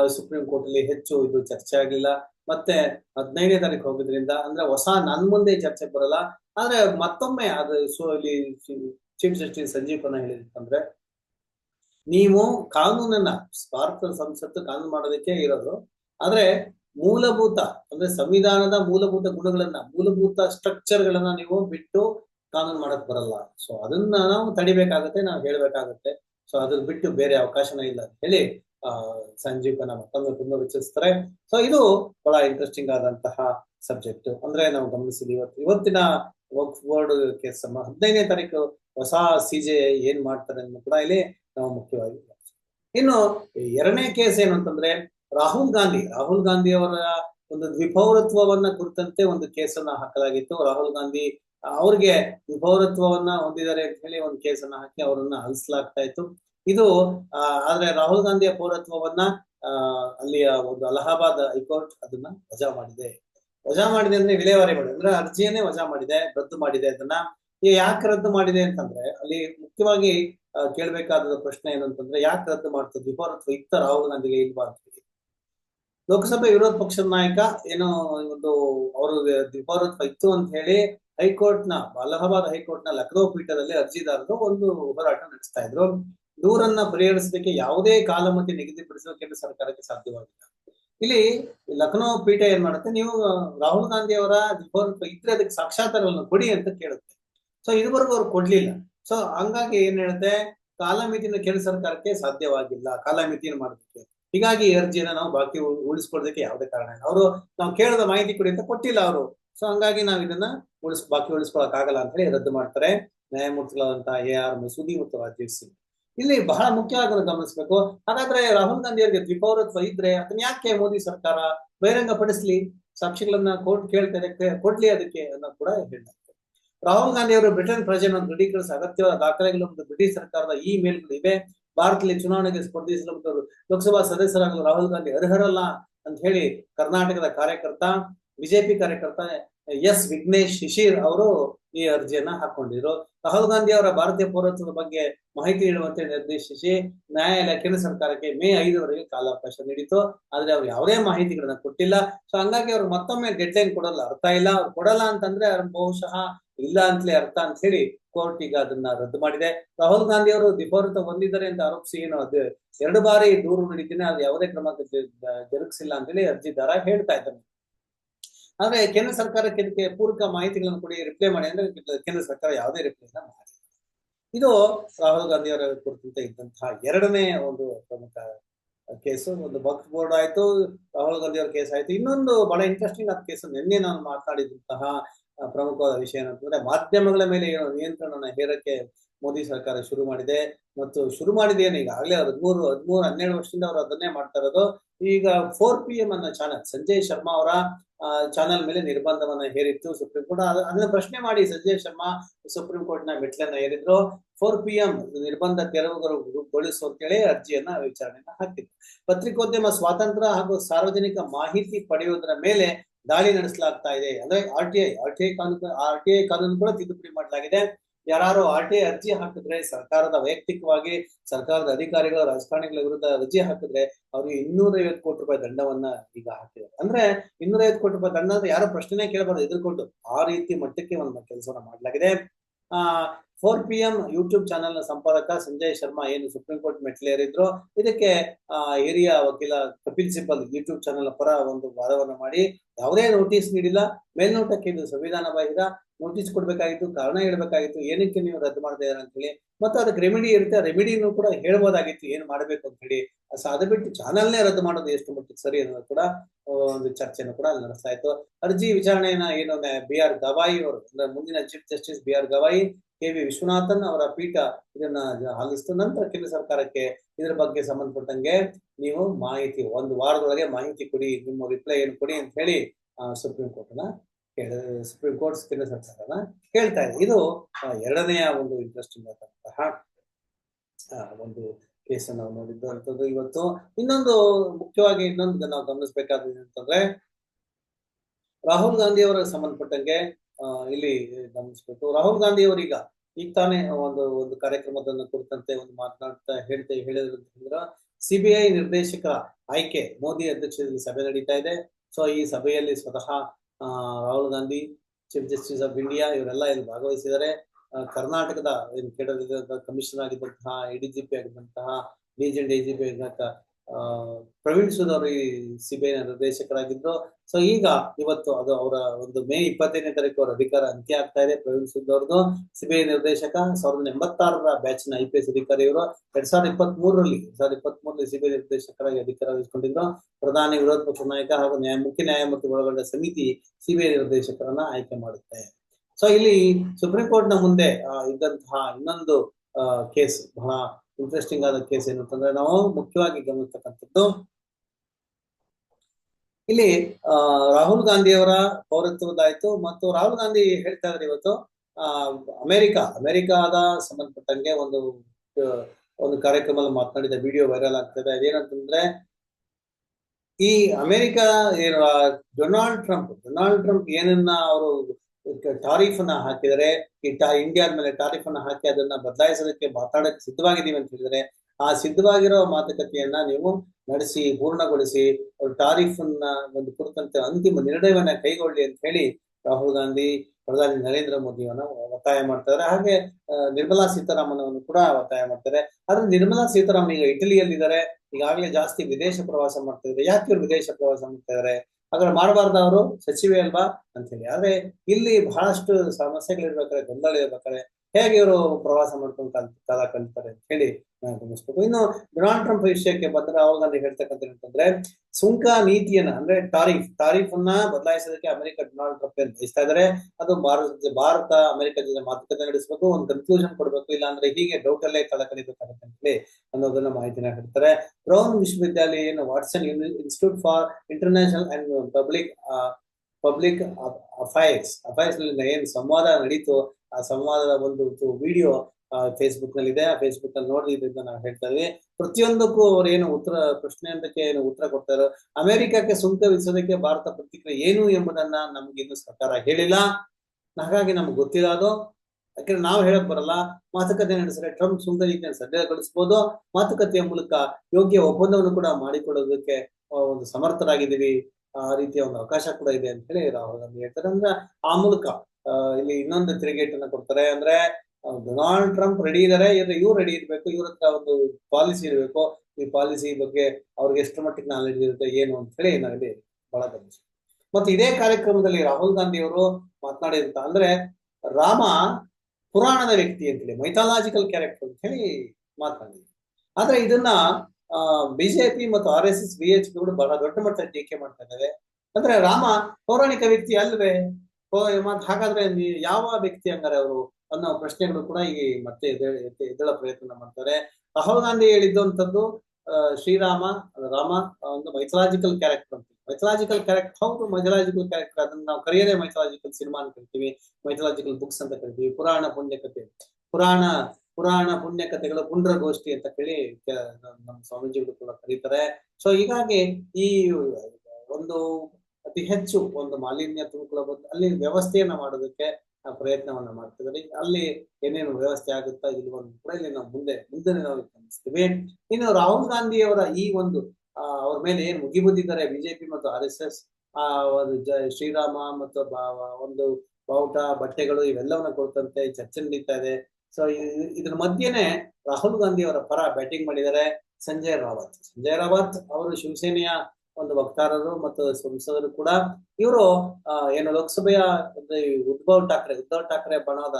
A: ಸುಪ್ರೀಂ ಕೋರ್ಟ್ ಅಲ್ಲಿ ಹೆಚ್ಚು ಇದು ಚರ್ಚೆ ಆಗಿಲ್ಲ ಮತ್ತೆ ಹದಿನೈದನೇ ತಾರೀಕು ಹೋಗಿದ್ರಿಂದ, ಅಂದ್ರೆ ಹೊಸ ನನ್ ಮುಂದೆ ಚರ್ಚೆ ಬರಲ್ಲ. ಆದ್ರೆ ಮತ್ತೊಮ್ಮೆ ಅದು ಸೊ, ಇಲ್ಲಿ ಚೀಫ್ ಜಸ್ಟಿಸ್ ಸಂಜೀವ್ ಖನ್ನಾ ಹೇಳಿದ್ರೆ ನೀವು ಕಾನೂನನ್ನ ಭಾರತ ಸಂಸತ್ತು ಕಾನೂನು ಮಾಡೋದಕ್ಕೆ ಇರೋದು. ಆದ್ರೆ ಮೂಲಭೂತ, ಅಂದ್ರೆ ಸಂವಿಧಾನದ ಮೂಲಭೂತ ಗುಣಗಳನ್ನ, ಮೂಲಭೂತ ಸ್ಟ್ರಕ್ಚರ್ ಗಳನ್ನ ನೀವು ಬಿಟ್ಟು ಕಾನೂನು ಮಾಡಕ್ ಬರಲ್ಲ. ಸೊ ಅದನ್ನ ನಾವು ತಡಿಬೇಕಾಗತ್ತೆ, ನಾವು ಹೇಳ್ಬೇಕಾಗತ್ತೆ. ಸೊ ಅದ್ರ ಬಿಟ್ಟು ಬೇರೆ ಅವಕಾಶನ ಇಲ್ಲ ಅಂತ ಹೇಳಿ ಆ ಮತ್ತೊಂದು ತುಂಬಾ ವಿಚರಿಸ್ತಾರೆ. ಸೊ ಇದು ಬಹಳ ಇಂಟ್ರೆಸ್ಟಿಂಗ್ ಆದಂತಹ ಸಬ್ಜೆಕ್ಟ್ ಅಂದ್ರೆ ನಾವು ಗಮನಿಸಿದ್ವಿ ಇವತ್ತು. ಇವತ್ತಿನ ವಕ್ಫ್ ಬೋರ್ಡ್ ಕೇಸ್ ಹದಿನೈದನೇ ತಾರೀಕು ಹೊಸ ಸಿ ಜೆ ಏನ್ ಮಾಡ್ತಾರೆ ಅನ್ನೋ ಕೂಡ ಇಲ್ಲಿ ನಾವು ಮುಖ್ಯವಾಗಿ ಇನ್ನು ಎರಡನೇ ಕೇಸ್ ಏನು ಅಂತಂದ್ರೆ ರಾಹುಲ್ ಗಾಂಧಿ. ರಾಹುಲ್ ಗಾಂಧಿ ಅವರ ಒಂದು ದ್ವಿಪೌರತ್ವವನ್ನ ಕುರಿತಂತೆ ಒಂದು ಕೇಸನ್ನ ಹಾಕಲಾಗಿತ್ತು. ರಾಹುಲ್ ಗಾಂಧಿ ಅವ್ರಿಗೆ ದ್ವಿಪೌರತ್ವವನ್ನ ಹೊಂದಿದ್ದಾರೆ ಅಂತ ಹೇಳಿ ಒಂದು ಕೇಸನ್ನ ಹಾಕಿ ಅವರನ್ನ ಅಳಿಸಲಾಗ್ತಾ ಇತ್ತು. ಇದು ಆದ್ರೆ ರಾಹುಲ್ ಗಾಂಧಿಯ ಪೌರತ್ವವನ್ನ ಅಲ್ಲಿಯ ಒಂದು ಅಲಹಾಬಾದ್ ಹೈಕೋರ್ಟ್ ಅದನ್ನ ವಜಾ ಮಾಡಿದೆ. ವಜಾ ಮಾಡಿದೆ ಅಂದ್ರೆ ವಿಲೇವಾರಿ ಮಾಡಿದೆ ಅಂದ್ರೆ ಅರ್ಜಿಯನ್ನೇ ವಜಾ ಮಾಡಿದೆ, ರದ್ದು ಮಾಡಿದೆ ಅದನ್ನ. ಯಾಕೆ ರದ್ದು ಮಾಡಿದೆ ಅಂತಂದ್ರೆ, ಅಲ್ಲಿ ಮುಖ್ಯವಾಗಿ ಕೇಳಬೇಕಾದ ಪ್ರಶ್ನೆ ಏನಂತಂದ್ರೆ ಯಾಕೆ ರದ್ದು ಮಾಡ್ತದೆ ದ್ವಿಪೌರತ್ವ ಇತ್ತ ರಾಹುಲ್ ಗಾಂಧಿಗೆ ಇಲ್ವಾ ಅಂತ ಲೋಕಸಭೆ ವಿರೋಧ ಪಕ್ಷದ ನಾಯಕ ಏನು, ಒಂದು, ಅವರು ದ್ವಿಪೌರತ್ವ ಇತ್ತು ಅಂತ ಹೇಳಿ ಹೈಕೋರ್ಟ್ನ ಅಲಹಾಬಾದ್ ಹೈಕೋರ್ಟ್ನ ಲಕ್ನೋ ಪೀಠದಲ್ಲಿ ಅರ್ಜಿದಾರರು ಒಂದು ಹೋರಾಟ ನಡೆಸ್ತಾ ಇದ್ರು. ದೂರನ್ನ ಪರಿಹರಿಸಲಿಕ್ಕೆ ಯಾವುದೇ ಕಾಲಮಿತಿ ನಿಗದಿಪಡಿಸುವ ಕೇಂದ್ರ ಸರ್ಕಾರಕ್ಕೆ ಸಾಧ್ಯವಾಗಿಲ್ಲ. ಇಲ್ಲಿ ಲಖನೌ ಪೀಠ ಏನ್ ಮಾಡುತ್ತೆ, ನೀವು ರಾಹುಲ್ ಗಾಂಧಿ ಅವರ ಇದ್ರೆ ಅದಕ್ಕೆ ಸಾಕ್ಷಾತ್ಕಾರವನ್ನು ಕೊಡಿ ಅಂತ ಕೇಳುತ್ತೆ. ಸೊ ಇದುವರೆಗೂ ಅವ್ರು ಕೊಡ್ಲಿಲ್ಲ. ಸೊ ಹಂಗಾಗಿ ಏನ್ ಹೇಳುತ್ತೆ, ಕಾಲಮಿತಿನ ಕೇಂದ್ರ ಸರ್ಕಾರಕ್ಕೆ ಸಾಧ್ಯವಾಗಿಲ್ಲ. ಕಾಲಮಿತಿಯನ್ನು ಮಾಡೋದಕ್ಕೆ ಹೀಗಾಗಿ ಈ ಅರ್ಜಿಯನ್ನ ನಾವು ಬಾಕಿ ಉಳಿಸ್ಕೊಳ್ಳೋದಕ್ಕೆ ಯಾವುದೇ ಕಾರಣ ಇಲ್ಲ. ಅವರು ನಾವು ಕೇಳಿದ ಮಾಹಿತಿ ಕೊಡಿ ಅಂತ ಕೊಟ್ಟಿಲ್ಲ ಅವರು. ಸೊ ಹಂಗಾಗಿ ನಾವು ಇದನ್ನ ಉಳಿಸ್, ಬಾಕಿ ಉಳಿಸ್ಕೊಳಕ್ ಆಗಲ್ಲ ಅಂತ ಹೇಳಿ ರದ್ದು ಮಾಡ್ತಾರೆ. ನ್ಯಾಯಮೂರ್ತಿಗಳಾದಂತಹ ಎ ಆರ್ ಮಸೂದಿ ಮತ್ತು ರಾಜೀವ್ ಸಿಂಗ್. ಇಲ್ಲಿ ಬಹಳ ಮುಖ್ಯವಾಗಿ ಗಮನಿಸಬೇಕು. ಹಾಗಾದ್ರೆ ರಾಹುಲ್ ಗಾಂಧಿ ಅವರಿಗೆ ದ್ವಿಪೌರತ್ವ ಇದ್ರೆ ಅದನ್ನ ಯಾಕೆ ಮೋದಿ ಸರ್ಕಾರ ಬಹಿರಂಗ ಪಡಿಸ್ಲಿ ಸಾಕ್ಷಿಗಳನ್ನ ಕೋರ್ಟ್ ಕೇಳ್ತಾರೆ ಕೊಡ್ಲಿ ಅದಕ್ಕೆ ಅನ್ನೋ ಕೂಡ ಹೇಳಲಾಗ್ತದೆ ರಾಹುಲ್ ಗಾಂಧಿ ಅವರು ಬ್ರಿಟನ್ ಪ್ರಜೆಯನ್ನು ದೃಢೀಕರಿಸ ಅಗತ್ಯವಾದ ದಾಖಲೆಗಳು ಮತ್ತು ಬ್ರಿಟಿಷ್ ಸರ್ಕಾರದ ಇ ಮೇಲ್ಗಳು ಇವೆ. ಭಾರತದಲ್ಲಿ ಚುನಾವಣೆಗೆ ಸ್ಪರ್ಧಿಸಲು ಮತ್ತು ಲೋಕಸಭಾ ಸದಸ್ಯರಾಗಲು ರಾಹುಲ್ ಗಾಂಧಿ ಅರ್ಹರಲ್ಲ ಅಂತ ಹೇಳಿ ಕರ್ನಾಟಕದ ಕಾರ್ಯಕರ್ತ, ಬಿಜೆಪಿ ಕಾರ್ಯಕರ್ತ ಎಸ್ ವಿಘ್ನೇಶ್ ಶಿಶಿರ್ ಅವರು ಈ ಅರ್ಜಿಯನ್ನ ಹಾಕೊಂಡಿದ್ರು. ರಾಹುಲ್ ಗಾಂಧಿ ಅವರ ಭಾರತೀಯ ಪೌರತ್ವದ ಬಗ್ಗೆ ಮಾಹಿತಿ ನೀಡುವಂತೆ ನಿರ್ದೇಶಿಸಿ ನ್ಯಾಯಾಲಯ ಕೇಂದ್ರ ಸರ್ಕಾರಕ್ಕೆ ಮೇ ಐದರವರೆಗೆ ಕಾಲಾವಕಾಶ ನೀಡಿತು ಆದ್ರೆ ಅವ್ರು ಯಾವುದೇ ಮಾಹಿತಿಗಳನ್ನ ಕೊಟ್ಟಿಲ್ಲ. ಸೊ ಹಂಗಾಗಿ ಅವ್ರು ಮತ್ತೊಮ್ಮೆ ಡೆಡ್ ಲೈನ್ ಕೊಡಲ್ಲ, ಅರ್ಥ ಇಲ್ಲ. ಅವ್ರು ಕೊಡಲ್ಲ ಅಂತಂದ್ರೆ ಅವ್ರು ಬಹುಶಃ ಇಲ್ಲ ಅಂತಲೇ ಅರ್ಥ ಅಂತ ಹೇಳಿ ಕೋರ್ಟ್ ಈಗ ಅದನ್ನ ರದ್ದು ಮಾಡಿದೆ. ರಾಹುಲ್ ಗಾಂಧಿ ಅವರು ದಿಪೌರತ ಹೊಂದಿದ್ದಾರೆ ಅಂತ ಆರೋಪಿಸಿ ಏನು ಅದು ಎರಡು ಬಾರಿ ದೂರು ನೀಡಿದ್ದೇನೆ, ಅದು ಯಾವುದೇ ಕ್ರಮಕ್ಕೆ ಜರುಗಿಸಿಲ್ಲ ಅಂತೇಳಿ ಅರ್ಜಿದಾರ ಹೇಳ್ತಾ ಇದ್ದಾನೆ ಆದ್ರೆ ಕೇಂದ್ರ ಸರ್ಕಾರಕ್ಕೆ ಇದಕ್ಕೆ ಪೂರಕ ಮಾಹಿತಿಗಳನ್ನು ಕೊಡಿ ರಿಪ್ಲೈ ಮಾಡಿ ಅಂದ್ರೆ ಕೇಂದ್ರ ಸರ್ಕಾರ ಯಾವುದೇ ರಿಪ್ಲೈನ ಮಾಡಿಲ್ಲ ಇದು ರಾಹುಲ್ ಗಾಂಧಿ ಅವರ ಕುರಿತಂತೆ ಇದ್ದಂತಹ ಎರಡನೇ ಒಂದು ಪ್ರಮುಖ ಕೇಸು. ಒಂದು ವಕ್ಫ್ ಬೋರ್ಡ್ ಆಯ್ತು, ರಾಹುಲ್ ಗಾಂಧಿ ಅವರ ಕೇಸ್ ಆಯ್ತು. ಇನ್ನೊಂದು ಬಹಳ ಇಂಟ್ರೆಸ್ಟಿಂಗ್ ಆದ ಕೇಸು, ನಿನ್ನೆ ನಾನು ಮಾತನಾಡಿದಂತಹ ಪ್ರಮುಖವಾದ ವಿಷಯ ಏನಂತಂದ್ರೆ, ಮಾಧ್ಯಮಗಳ ಮೇಲೆ ನಿಯಂತ್ರಣನ ಹೇರಕ್ಕೆ ಮೋದಿ ಸರ್ಕಾರ ಶುರು ಮಾಡಿದೆ. ಮತ್ತು ಶುರು ಮಾಡಿದೇನು ಈಗಾಗಲೇ ಹದಿಮೂರು ಹದಿಮೂರು, ಹನ್ನೆರಡು ವರ್ಷದಿಂದ ಅವರು ಅದನ್ನೇ ಮಾಡ್ತಾ ಇರೋದು. ಈಗ ಫೋರ್ ಪಿ ಎಂ ಅನ್ನೋ ಚಾನಲ್ ಸಂಜಯ್ ಶರ್ಮಾ ಅವರ ಚಾನಲ್ ಮೇಲೆ ನಿರ್ಬಂಧವನ್ನ ಹೇರಿತ್ತು. ಸುಪ್ರೀಂ ಕೋರ್ಟ್ ಅದನ್ನ ಪ್ರಶ್ನೆ ಮಾಡಿ ಸಂಜಯ್ ಶರ್ಮಾ ಸುಪ್ರೀಂ ಕೋರ್ಟ್ನ ಮೆಟ್ಲನ್ನ ಹೇರಿದ್ರು ಫೋರ್ ಪಿ ಎಂ ನಿರ್ಬಂಧ ತೆರವುಗೊಳಿಸು ಅಂತೇಳಿ ಅರ್ಜಿಯನ್ನ ವಿಚಾರಣೆಯನ್ನ ಹಾಕಿದ್ರು. ಪತ್ರಿಕೋದ್ಯಮ ಸ್ವಾತಂತ್ರ್ಯ ಹಾಗೂ ಸಾರ್ವಜನಿಕ ಮಾಹಿತಿ ಪಡೆಯುವುದರ ಮೇಲೆ ದಾಳಿ ನಡೆಸಲಾಗ್ತಾ ಇದೆ. ಅಂದ್ರೆ R T I R T I ಕಾನೂನು ಆರ್ ಟಿ ಐ ಕಾನೂನು ಕೂಡ ತಿದ್ದುಪಡಿ ಮಾಡಲಾಗಿದೆ. ಯಾರು ಆರ್ ಟಿ ಐ ಅರ್ಜಿ ಹಾಕಿದ್ರೆ ಸರ್ಕಾರದ ವೈಯಕ್ತಿಕವಾಗಿ ಸರ್ಕಾರದ ಅಧಿಕಾರಿಗಳ, ರಾಜಕಾರಣಿಗಳ ವಿರುದ್ಧ ಅರ್ಜಿ ಹಾಕಿದ್ರೆ ಅವ್ರಿಗೆ ಇನ್ನೂರೈವತ್ತು ಕೋಟಿ ರೂಪಾಯಿ ದಂಡವನ್ನ ಈಗ ಹಾಕಿದ್ದಾರೆ. ಅಂದ್ರೆ ಇನ್ನೂರ ಐವತ್ತು ಕೋಟಿ ರೂಪಾಯಿ ದಂಡ ಅಂದ್ರೆ ಯಾರು ಪ್ರಶ್ನೆ ಕೇಳಬಾರ್ದು ಎದುರ್ಕೊಂಡು ಆ ರೀತಿ ಮಟ್ಟಕ್ಕೆ ಒಂದು ಕೆಲಸವನ್ನ ಮಾಡಲಾಗಿದೆ. ಆ ಫೋರ್ ಪಿ ಎಂ ಯೂಟ್ಯೂಬ್ ಚಾನೆಲ್ನ ಸಂಪಾದಕ ಸಂಜಯ್ ಶರ್ಮಾ ಏನು ಸುಪ್ರೀಂ ಕೋರ್ಟ್ ಮೆಟ್ಲೇರಿದ್ರು ಇದಕ್ಕೆ, ಆ, ಹಿರಿಯ ವಕೀಲ ಕಪಿಲ್ ಸಿಬ್ಬಲ್ ಯೂಟ್ಯೂಬ್ ಚಾನೆಲ್ ಪರ ಒಂದು ವಾದವನ್ನ ಮಾಡಿ, ಯಾವುದೇ ನೋಟಿಸ್ ನೀಡಿಲ್ಲ. ಮೇಲ್ನೋಟಕ್ಕೆ ಇದು ಸಂವಿಧಾನ ಬಾಹಿರ. ನೋಟಿಸ್ ಕೊಡ್ಬೇಕಾಗಿತ್ತು ಕಾರಣ ಹೇಳ್ಬೇಕಾಗಿತ್ತು, ಏನಕ್ಕೆ ನೀವು ರದ್ದು ಮಾಡ್ತಾ ಇದ್ದಾರೆ ಅಂತ ಹೇಳಿ ಮತ್ತೆ ಅದಕ್ಕೆ ರೆಮಿಡಿ ಇರುತ್ತೆ ರೆಮಿಡಿನೂ ಕೂಡ ಹೇಳ್ಬೋದಾಗಿತ್ತು, ಏನು ಮಾಡಬೇಕು ಅಂತ ಹೇಳಿ ಸಾಧ ಅದು ಬಿಟ್ಟು ಚಾನಲ್ನೇ ರದ್ದು ಮಾಡೋದು ಎಷ್ಟು ಮಟ್ಟಿಗೆ ಸರಿ ಅನ್ನೋದು ಕೂಡ ಒಂದು ಚರ್ಚೆಯನ್ನು ಕೂಡ ಅಲ್ಲಿ ನಡೆಸ್ತಾ ಇತ್ತು. ಅರ್ಜಿ ವಿಚಾರಣೆಯನ್ನ ಏನು ಬಿ ಆರ್ ಗವಾಯಿ ಅವರು, ಅಂದ್ರೆ ಮುಂದಿನ chief justice B R Gavai K V Viswanathan ಅವರ ಪೀಠ ಇದನ್ನ ಆಲಿಸಿದ ನಂತರ ಕೇಂದ್ರ ಸರ್ಕಾರಕ್ಕೆ ಇದರ ಬಗ್ಗೆ ಸಂಬಂಧಪಟ್ಟಂಗೆ ನೀವು ಮಾಹಿತಿ, ಒಂದು ವಾರದೊಳಗೆ ಮಾಹಿತಿ ಕೊಡಿ, ನಿಮ್ಮ ರಿಪ್ಲೈ ಏನು ಕೊಡಿ ಅಂತ ಹೇಳಿ ಸುಪ್ರೀಂ ಕೋರ್ಟ್ನ ಕೇಳ ಸುಪ್ರೀಂ ಕೋರ್ಟ್ ಕೇಂದ್ರ ಸರ್ಕಾರನ ಹೇಳ್ತಾ ಇದೆ. ಇದು ಎರಡನೆಯ ಒಂದು ಇಂಟ್ರೆಸ್ಟಿಂಗ್ ಆದಂತಹ ಒಂದು ಕೇಸ್ ನಾವು ನೋಡಿದ್ದು ಇವತ್ತು. ಇನ್ನೊಂದು ಮುಖ್ಯವಾಗಿ ಇನ್ನೊಂದು ನಾವು ಗಮನಿಸಬೇಕಾದ ಅಂತಂದ್ರೆ ರಾಹುಲ್ ಗಾಂಧಿ ಅವರ ಸಂಬಂಧಪಟ್ಟಂಗೆ ಇಲ್ಲಿ ಗಮನಿಸಬೇಕು. ರಾಹುಲ್ ಗಾಂಧಿ ಅವರೀಗ ಈಗ ತಾನೇ ಒಂದು ಒಂದು ಕಾರ್ಯಕ್ರಮದನ್ನ ಕುರಿತಂತೆ ಒಂದು ಮಾತನಾಡ್ತಾ ಹೇಳ್ತಾ ಹೇಳಿದ್ರ ಸಿಬಿಐ ನಿರ್ದೇಶಕರ ಆಯ್ಕೆ ಮೋದಿ ಅಧ್ಯಕ್ಷತೆಯಲ್ಲಿ ಸಭೆ ನಡೀತಾ ಇದೆ. ಸೊ ಈ ಸಭೆಯಲ್ಲಿ ಸ್ವತಃ Rahul Gandhi chief justice of India ಇವರೆಲ್ಲ ಇಲ್ಲಿ ಭಾಗವಹಿಸಿದ್ದಾರೆ. ಕರ್ನಾಟಕದ ಏನು ಕೇಡರ್ ಕಮಿಷನರ್ ಆಗಿದ್ದಂತಹ ಎಡಿಜಿಪಿ ಆಗಿದ್ದಂತಹ ಡಿಜಿ ಡಿಜಿಪಿ ಆಗಿದ್ದಂತಹ ಪ್ರವೀಣ್ ಸೂದ್ ಅವರು ಈ ನಿರ್ದೇಶಕರಾಗಿದ್ದು ಸೊ ಈಗ ಇವತ್ತು ಅದು ಅವರ ಒಂದು ಮೇ ಇಪ್ಪತ್ತೈದನೇ ತಾರೀಕು ಅವರ ಅಧಿಕಾರ ಅಂತ್ಯ ಆಗ್ತಾ ಇದೆ. ಪ್ರವೀಣ್ ಸೂದ್ ಅವ್ರದ್ದು ಸಿಬಿಐ ನಿರ್ದೇಶಕ ಸಾವಿರದ ಎಂಬತ್ತಾರರ ಬ್ಯಾಚ್ನ ಐ ಪಿ ಎಸ್ ಅಧಿಕಾರಿ ಇವರು ಎರಡ್ ಸಾವಿರದ ಇಪ್ಪತ್ತ್ ಮೂರರಲ್ಲಿ ಎರಡ್ ಸಾವಿರದ ಇಪ್ಪತ್ತ್ ಮೂರರಲ್ಲಿ ಸಿಬಿಐ ನಿರ್ದೇಶಕರಾಗಿ ಅಧಿಕಾರ ವಹಿಸಿಕೊಂಡಿದ್ದರು ಪ್ರಧಾನಿ, ವಿರೋಧ ಪಕ್ಷ ನಾಯಕ ಹಾಗೂ ನ್ಯಾಯ, ಮುಖ್ಯ ನ್ಯಾಯಮೂರ್ತಿ ಒಳಗೊಂಡ ಸಮಿತಿ ಸಿಬಿಐ ನಿರ್ದೇಶಕರನ್ನ ಆಯ್ಕೆ ಮಾಡುತ್ತೆ. ಸೊ ಇಲ್ಲಿ ಸುಪ್ರೀಂ ಕೋರ್ಟ್ನ ಮುಂದೆ ಇದ್ದಂತಹ ಇನ್ನೊಂದು ಕೇಸ್ ಬಹಳ ಇಂಟ್ರೆಸ್ಟಿಂಗ್ ಆದ ಕೇಸ್ ಏನು ಅಂತಂದ್ರೆ ನಾವು ಮುಖ್ಯವಾಗಿ ಗಮನಿಸ್ತಕ್ಕಂಥದ್ದು ಇಲ್ಲಿ ರಾಹುಲ್ ಗಾಂಧಿಯವರ ಪೌರತ್ವದಾಯ್ತು ಮತ್ತು ರಾಹುಲ್ ಗಾಂಧಿ ಹೇಳ್ತಾ ಇದ್ದಾರೆ ಇವತ್ತು ಅಮೆರಿಕ, ಅಮೆರಿಕಾದ ಸಂಬಂಧಪಟ್ಟಂಗೆ ಒಂದು ಒಂದು ಕಾರ್ಯಕ್ರಮದಲ್ಲಿ ಮಾತನಾಡಿದ ವಿಡಿಯೋ ವೈರಲ್ ಆಗ್ತದೆ. ಅದೇನಂತಂದ್ರೆ ಈ America Donald Trump Donald Trump ಏನನ್ನ ಅವರು ಟಾರಿಫ್ ಅನ್ನ ಹಾಕಿದರೆ, ಈ ಟಾ ಇಂಡಿಯಾದ ಮೇಲೆ ಟಾರಿಫ್ ಅನ್ನ ಹಾಕಿ ಅದನ್ನ ಬದಲಾಯಿಸೋದಕ್ಕೆ ಮಾತಾಡಕ್ಕೆ ಸಿದ್ಧವಾಗಿದ್ದೀವಿ ಅಂತ ಹೇಳಿದ್ರೆ, ಆ ಸಿದ್ಧವಾಗಿರೋ ಮಾತುಕತೆಯನ್ನ ನೀವು ನಡೆಸಿ, ಪೂರ್ಣಗೊಳಿಸಿ ಟಾರಿಫ್ ಅನ್ನ ಒಂದು ಕುರಿತಂತೆ ಅಂತಿಮ ನಿರ್ಣಯವನ್ನ ಕೈಗೊಳ್ಳಿ ಅಂತ ಹೇಳಿ ರಾಹುಲ್ ಗಾಂಧಿ, ಪ್ರಧಾನಿ ನರೇಂದ್ರ ಮೋದಿಯವನ್ನ ಒತ್ತಾಯ ಮಾಡ್ತಾರೆ. ಹಾಗೆ ನಿರ್ಮಲಾ ಸೀತಾರಾಮನ್ ಕೂಡ ಒತ್ತಾಯ ಮಾಡ್ತಾರೆ. ಆದ್ರೆ ನಿರ್ಮಲಾ ಸೀತಾರಾಮನ್ ಈಗ ಇಟಲಿಯಲ್ಲಿದ್ದಾರೆ. ಈಗಾಗಲೇ ಜಾಸ್ತಿ ವಿದೇಶ ಪ್ರವಾಸ ಮಾಡ್ತಾ ಇದ್ದಾರೆ. ಯಾಕೆ ವಿದೇಶ ಪ್ರವಾಸ ಮಾಡ್ತಾ ಇದ್ದಾರೆ? ಹಾಗಾದ್ರೆ ಮಾಡಬಾರ್ದ ಅವರು, ಸಚಿವೆ ಅಲ್ವಾ ಅಂತ ಹೇಳಿ ಆದ್ರೆ ಇಲ್ಲಿ ಬಹಳಷ್ಟು ಸಮಸ್ಯೆಗಳಿರ್ಬೇಕಾದ್ರೆ ಗೊಂದಲ ಇರ್ಬೇಕಾದ್ರೆ ಹೇಗೆ ಇವರು ಪ್ರವಾಸ ಮಾಡ್ಕೊಂಡು ಕಾಲ ಕಾಲ ಕಳೀತಾರೆ ಅಂತ ಹೇಳಿ ಗಮನಿಸ್ಬೇಕು ಇನ್ನು ಡೊನಾಲ್ಡ್ ಟ್ರಂಪ್ ವಿಷಯಕ್ಕೆ ಬಂದ್ರೆ ರಾಹುಲ್ ಗಾಂಧಿ ಹೇಳ್ತಕ್ಕಂಥ ಸುಂಕ ನೀತಿಯನ್ನ, ಅಂದ್ರೆ ಟಾರಿಫ್ ಟಾರಿಫ್ ಅನ್ನ ಬದಲಾಯಿಸೋದಕ್ಕೆ ಅಮೆರಿಕ ಡೊನಾಲ್ಡ್ ಟ್ರಂಪ್ ಏನ್ ಬಯಸ್ತಾ ಇದಾರೆ ಅದು ಭಾರತ ಭಾರತ, ಅಮೆರಿಕ ಜೊತೆ ಮಾತುಕತೆ ನಡೆಸಬೇಕು, ಒಂದು ಕನ್ಕ್ಲೂಷನ್ ಕೊಡಬೇಕು ಇಲ್ಲ ಅಂದ್ರೆ ಹೀಗೆ ಡೌಟ್ ಅಲ್ಲೇ ತಲೆ ಕಲಿಬೇಕಾಗತ್ತೆ ಅಂತ ಅನ್ನೋದನ್ನ ಮಾಹಿತಿನ ಹೇಳ್ತಾರೆ. ಬ್ರೌನ್ ವಿಶ್ವವಿದ್ಯಾಲಯ ಏನು Watson institute for international and public public affairs ಅಫೈರ್ಸ್ನಲ್ಲಿ ಏನ್ ಸಂವಾದ ನಡೀತು, ಆ ಸಂವಾದದ ಒಂದು ವಿಡಿಯೋ ಫೇಸ್ಬುಕ್ನಲ್ಲಿ ಇದೆ. ಆ ಫೇಸ್ಬುಕ್ ಅಲ್ಲಿ ನೋಡಿದ್ರಿಂದ ನಾವು ಹೇಳ್ತಾ ಇದ್ವಿ ಪ್ರತಿಯೊಂದಕ್ಕೂ ಅವ್ರು ಏನು ಉತ್ತರ ಪ್ರಶ್ನೆಯೊಂದಕ್ಕೆ ಏನು ಉತ್ತರ ಕೊಡ್ತಾರೋ, ಅಮೆರಿಕಕ್ಕೆ ಸುಂಕ ವಿಧಿಸೋದಕ್ಕೆ ಭಾರತ ಪ್ರತಿಕ್ರಿಯೆ ಏನು ಎಂಬುದನ್ನ ನಮ್ಗೆ ಇನ್ನು ಸರ್ಕಾರ ಹೇಳಿಲ್ಲ. ಹಾಗಾಗಿ ನಮ್ಗೆ ಗೊತ್ತಿಲ್ಲ ಅದು. ಯಾಕಂದ್ರೆ ನಾವು ಹೇಳಕ್ ಬರಲ್ಲ. ಮಾತುಕತೆ ನಡೆಸಿದ್ರೆ ಟ್ರಂಪ್ ಸುಂಕ ನೀತಿಯನ್ನು ಸಡ್ಡಗೊಳಿಸಬಹುದು ಮಾತುಕತೆಯ ಮೂಲಕ ಯೋಗ್ಯ ಒಪ್ಪಂದವನ್ನು ಕೂಡ ಮಾಡಿಕೊಡೋದಕ್ಕೆ ಒಂದು ಸಮರ್ಥರಾಗಿದ್ದೀವಿ. ಆ ರೀತಿಯ ಒಂದು ಅವಕಾಶ ಕೂಡ ಇದೆ ಅಂತ ಹೇಳಿ ರಾಹುಲ್ ಗಾಂಧಿ ಹೇಳ್ತಾರೆ. ಅಂದ್ರೆ ಆ ಮೂಲಕ ಇಲ್ಲಿ ಇನ್ನೊಂದು ತಿರುಗೇಟನ್ನ ಕೊಡ್ತಾರೆ. ಅಂದ್ರೆ ಡೊನಾಲ್ಡ್ ಟ್ರಂಪ್ ರೆಡಿ ಇದಾರೆ. ಇದ್ರೆ ಇವ್ರು ರೆಡಿ ಇರ್ಬೇಕು. ಇವ್ರ ಒಂದು ಪಾಲಿಸಿ ಇರಬೇಕು. ಈ ಪಾಲಿಸಿ ಬಗ್ಗೆ ಅವ್ರಿಗೆ ಎಷ್ಟು ಮಟ್ಟಿಗೆ ನಾಲೆಡ್ಜ್ ಇರುತ್ತೆ, ಏನು ಅಂತ ಹೇಳಿ ನನಗೆ ಬಹಳ ಗಮನಿಸಿ. ಮತ್ತೆ ಇದೇ ಕಾರ್ಯಕ್ರಮದಲ್ಲಿ ರಾಹುಲ್ ಗಾಂಧಿ ಅವರು ಮಾತನಾಡಿದಂತ ಅಂದ್ರೆ ರಾಮ ಪುರಾಣದ ವ್ಯಕ್ತಿ ಅಂತೇಳಿ ಮೈಥಾಲಾಜಿಕಲ್ ಕ್ಯಾರೆಕ್ಟರ್ ಅಂತ ಹೇಳಿ ಮಾತನಾಡಿದ್ರು. ಆದ್ರೆ ಇದನ್ನ ಬಿಜೆಪಿ ಮತ್ತು R S S B H P ಬಹಳ ದೊಡ್ಡ ಮಟ್ಟದ ಟೀಕೆ ಮಾಡ್ತಾ ಇದ್ದಾರೆ ಅಂದ್ರೆ ರಾಮ ಪೌರಾಣಿಕ ವ್ಯಕ್ತಿ ಅಲ್ವೇ? ಹಾಗಾದ್ರೆ ಯಾವ ವ್ಯಕ್ತಿ ಹಂಗಾರೆ ಅವರು? ಅನ್ನೋ ಪ್ರಶ್ನೆಗಳು ಕೂಡ ಈ ಮತ್ತೆ ಎದ್ದೇಳ ಎದ್ದ- ಪ್ರಯತ್ನ ಮಾಡ್ತಾರೆ. ರಾಹುಲ್ ಗಾಂಧಿ ಹೇಳಿದ್ದಂಥದ್ದು ಅಂತದ್ದು ಶ್ರೀರಾಮ, ರಾಮ ಒಂದು ಮೈಥಲಾಜಿಕಲ್ ಕ್ಯಾರೆಕ್ಟರ್ ಅಂತ. ಮೈಥಲಾಜಿಕಲ್ ಕ್ಯಾರೆಕ್ಟರ್ ಹೌದು ಮೈಥಲಾಜಿಕಲ್ ಕ್ಯಾರೆಕ್ಟರ್ ಅದನ್ನ ನಾವು ಕರೆಯದೇ ಮೈಥಲಾಜಿಕಲ್ ಸಿನಿಮಾ ಅಂತ ಕರಿತೀವಿ. ಮೈಥಲಾಜಿಕಲ್ ಬುಕ್ಸ್ ಅಂತ ಕರಿತೀವಿ. ಪುರಾಣ ಪುಣ್ಯಕಥೆ ಪುರಾಣ ಪುರಾಣ ಪುಣ್ಯಕಥೆಗಳು ಪುಂಡ್ರಗೋಷ್ಠಿ ಅಂತ ಹೇಳಿ ಕೆ- ನಮ್ಮ ಸ್ವಾಮೀಜಿಗಳು ಕೂಡ ಕರೀತಾರೆ. ಸೊ ಹೀಗಾಗಿ ಈ ಒಂದು ಅತಿ ಹೆಚ್ಚು ಒಂದು ಮಾಲಿನ್ಯ ತುಂಬಿಕೊಳ್ಳಬಹುದು ಅಲ್ಲಿ ವ್ಯವಸ್ಥೆಯನ್ನ ಮಾಡೋದಕ್ಕೆ ಪ್ರಯತ್ನವನ್ನ ಮಾಡ್ತಿದ್ದಾರೆ. ಅಲ್ಲಿ ಏನೇನು ವ್ಯವಸ್ಥೆ ಆಗುತ್ತಾ ಇಲ್ವನ್ನು ಕೂಡ ಇಲ್ಲಿ ನಾವು ಮುಂದೆ ಮುಂದೆ ನಾವು ಗಮನಿಸ್ತೇವೆ. ಇನ್ನು ರಾಹುಲ್ ಗಾಂಧಿ ಅವರ ಈ ಒಂದು ಅವ್ರ ಮೇಲೆ ಏನ್ ಮುಗಿಬುದಿದ್ದಾರೆ ಬಿಜೆಪಿ ಮತ್ತು ಆರ್ ಎಸ್ ಎಸ್ ಆ ಶ್ರೀರಾಮ ಮತ್ತು ಒಂದು ಬಾವುಟ, ಬಟ್ಟೆಗಳು ಇವೆಲ್ಲವನ್ನ ಕೊಡ್ತಂತೆ, ಚರ್ಚೆ ನಡೀತಾ ಇದೆ. ಸೊ ಇದ್ರ ಮಧ್ಯೆನೆ ರಾಹುಲ್ ಗಾಂಧಿ ಅವರ ಪರ ಬ್ಯಾಟಿಂಗ್ ಮಾಡಿದ್ದಾರೆ ಸಂಜಯ್ ರಾವತ್. ಸಂಜಯ್ ರಾವತ್ ಅವರು ಶಿವಸೇನೆಯ ಒಂದು ವಕ್ತಾರರು ಮತ್ತು ಸಂಸದರು ಕೂಡ ಇವರು ಏನು ಲೋಕಸಭೆಯ ಉದ್ಭವ್ ಠಾಕ್ರೆ, ಉದ್ಧವ್ ಠಾಕ್ರೆ ಬಣದ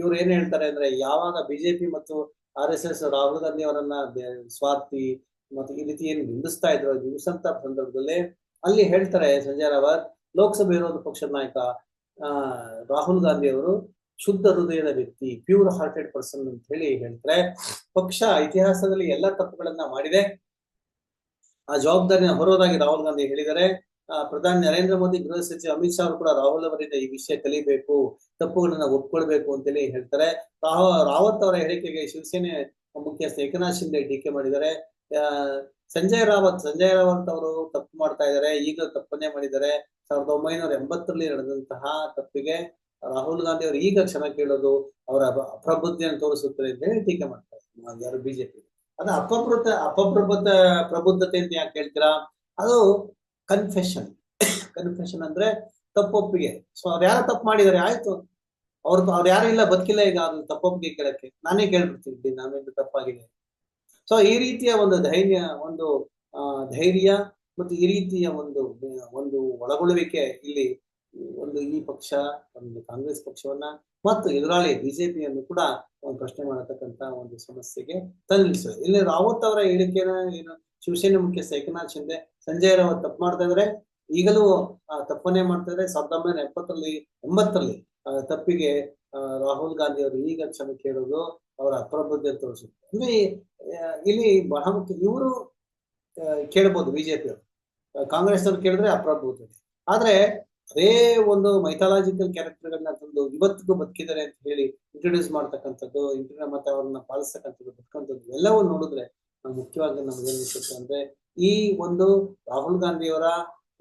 A: ಇವ್ರು ಏನ್ ಹೇಳ್ತಾರೆ ಅಂದ್ರೆ ಯಾವಾಗ ಬಿಜೆಪಿ ಮತ್ತು R S S Rahul Gandhi ಅವರನ್ನ ಸ್ವಾರ್ಥಿ ಮತ್ತು ಈ ರೀತಿ ಏನು ನಿಂದಿಸ್ತಾ ಇದ್ರು ನಿಂದಿಸಂತ ಸಂದರ್ಭದಲ್ಲಿ ಅಲ್ಲಿ ಹೇಳ್ತಾರೆ ಸಂಜಯ್ ರಾವತ್, ಲೋಕಸಭೆ ವಿರೋಧ ಪಕ್ಷದ ನಾಯಕ, ಆ ರಾಹುಲ್ ಗಾಂಧಿ ಅವರು, ಶುದ್ಧ ಹೃದಯದ ವ್ಯಕ್ತಿ ಪ್ಯೂರ್ ಹಾರ್ಟೆಡ್ ಪರ್ಸನ್ ಅಂತ ಹೇಳಿ ಹೇಳ್ತಾರೆ. ಪಕ್ಷ ಇತಿಹಾಸದಲ್ಲಿ ಎಲ್ಲಾ ತಪ್ಪುಗಳನ್ನ ಮಾಡಿದೆ. ಆ ಜವಾಬ್ದಾರಿನ ಹೊರೋದಾಗಿ ರಾಹುಲ್ ಗಾಂಧಿ ಹೇಳಿದರೆ ಪ್ರಧಾನಿ ನರೇಂದ್ರ ಮೋದಿ ಗೃಹ ಸಚಿವ ಅಮಿತ್ ಶಾ ಕೂಡ ರಾಹುಲ್ ಅವರಿಂದ ಈ ವಿಷಯ ಕಲಿಬೇಕು, ತಪ್ಪುಗಳನ್ನ ಒಪ್ಕೊಳ್ಬೇಕು ಅಂತೇಳಿ ಹೇಳ್ತಾರೆ. ರಾವತ್ ಅವರ ಹೇಳಿಕೆಗೆ ಶಿವಸೇನೆ ಮುಖ್ಯಸ್ಥ ಏಕನಾಥ್ ಶಿಂದೆ ಟೀಕೆ ಮಾಡಿದ್ದಾರೆ. ಸಂಜಯ್ ರಾವತ್ ಸಂಜಯ್ ರಾವತ್ ಅವರು ತಪ್ಪು ಮಾಡ್ತಾ ಇದ್ದಾರೆ ಈಗ ತಪ್ಪನ್ನೇ ಮಾಡಿದ್ದಾರೆ. ಸಾವಿರದ ಒಂಬೈನೂರ ಎಂಬತ್ತರಲ್ಲಿ ನಡೆದಂತಹ ತಪ್ಪಿಗೆ ರಾಹುಲ್ ಗಾಂಧಿ ಅವರು ಈಗ ಕ್ಷಮೆ ಕೇಳೋದು ಅವರ ಅಪ- ಅಪ್ರಬುದ್ಧಿಯನ್ನು ತೋರಿಸುತ್ತದೆ ಅಂತ ಹೇಳಿ ಟೀಕೆ ಮಾಡ್ತಾರೆ ಯಾರು? ಬಿಜೆಪಿ. ಅದು ಅಪಪ್ರತ ಅಪಪ್ರಬುದ್ಧ ಪ್ರಬುದ್ಧತೆ ಅಂತ ಯಾಕೆ ಹೇಳ್ತೀರಾ? ಅದು ಕನ್ಫೆಷನ್ ಕನ್ಫೆಷನ್ ಅಂದ್ರೆ ತಪ್ಪೊಪ್ಪಿಗೆ. ಸೊ ಅವ್ರು ಯಾರು ತಪ್ಪು ಮಾಡಿದಾರೆ ಆಯ್ತು. ಅವ್ರ ಅವ್ರು ಯಾರು ಇಲ್ಲ, ಬದುಕಿಲ್ಲ ಈಗ ಅದು ತಪ್ಪೊಪ್ಪಿಗೆ ಕೇಳಕ್ಕೆ. ನಾನೇ ಕೇಳ್ಬಿಡ್ತೀನಿ ನಾನೇನು ತಪ್ಪಾಗಿದೆ. ಸೊ ಈ ರೀತಿಯ ಒಂದು ಧೈರ್ಯ ಒಂದು ಧೈರ್ಯ ಮತ್ತು ಈ ರೀತಿಯ ಒಂದು ಒಂದು ಒಳಗೊಳ್ಳುವಿಕೆ ಇಲ್ಲಿ ಒಂದು ಈ ಪಕ್ಷ ಒಂದು ಕಾಂಗ್ರೆಸ್ ಪಕ್ಷವನ್ನ ಮತ್ತು ಎದುರಾಳಿ ಬಿಜೆಪಿಯನ್ನು ಕೂಡ ಒಂದು ಪ್ರಶ್ನೆ ಮಾಡತಕ್ಕಂತ ಒಂದು ಸಮಸ್ಯೆಗೆ ತಂದಿಳಿಸಿದೆ ಇಲ್ಲಿ ರಾವತ್ ಅವರ ಹೇಳಿಕೆನ ಏನು ಶಿವಸೇನೆ ಮುಖ್ಯಸ್ಥ ಏಕನಾಥ್ ಶಿಂದೆ ಸಂಜಯ್ ರಾವತ್ ತಪ್ಪು ಮಾಡ್ತಾ ಇದ್ರೆ. ಈಗಲೂ ಆ, ತಪ್ಪನ್ನೇ ಮಾಡ್ತಾ ಇದ್ರೆ. ಸಾವಿರದ ಒಂಬೈನೂರ ಎಪ್ಪತ್ತರಲ್ಲಿ ಎಂಬತ್ತರಲ್ಲಿ ತಪ್ಪಿಗೆ ರಾಹುಲ್ ಗಾಂಧಿ ಅವರು ಈಗ ಕ್ಷಮೆ ಕೇಳೋದು ಅವರ ಅಪ್ರಬುದ್ಧ ತೋರಿಸುತ್ತೆ. ಅಂದ್ರೆ ಇಲ್ಲಿ ಬಹಳ ಮುಖ್ಯ ಇವರು ಕೇಳ್ಬೋದು ಬಿಜೆಪಿ ಅವರು ಕಾಂಗ್ರೆಸ್ ಅವ್ರು ಕೇಳಿದ್ರೆ ಅಪ್ರಬುದ್ಧತೆ ಆದ್ರೆ ಅದೇ ಒಂದು ಮೈಥಾಲಜಿಕಲ್ ಕ್ಯಾರೆಕ್ಟರ್ಗಳನ್ನ ತಂದು ಇವತ್ತಿಗೂ ಬದುಕಿದ್ದಾರೆ ಅಂತ ಹೇಳಿ ಇಂಟ್ರೊಡ್ಯೂಸ್ ಮಾಡ್ತಕ್ಕಂಥದ್ದು ಇಂಟರ್ನೆಟ್ ಮತ್ತೆ ಅವ್ರನ್ನ ಪಾಲಿಸ್ತಕ್ಕಂಥದ್ದು ಬದುಕಂಥದ್ದು ಎಲ್ಲವೂ ನೋಡಿದ್ರೆ ಮುಖ್ಯವಾಗಿ ನಮ್ಗೆ ಅನಿಸುತ್ತೆ ಅಂದ್ರೆ ಈ ಒಂದು ರಾಹುಲ್ ಗಾಂಧಿಯವರ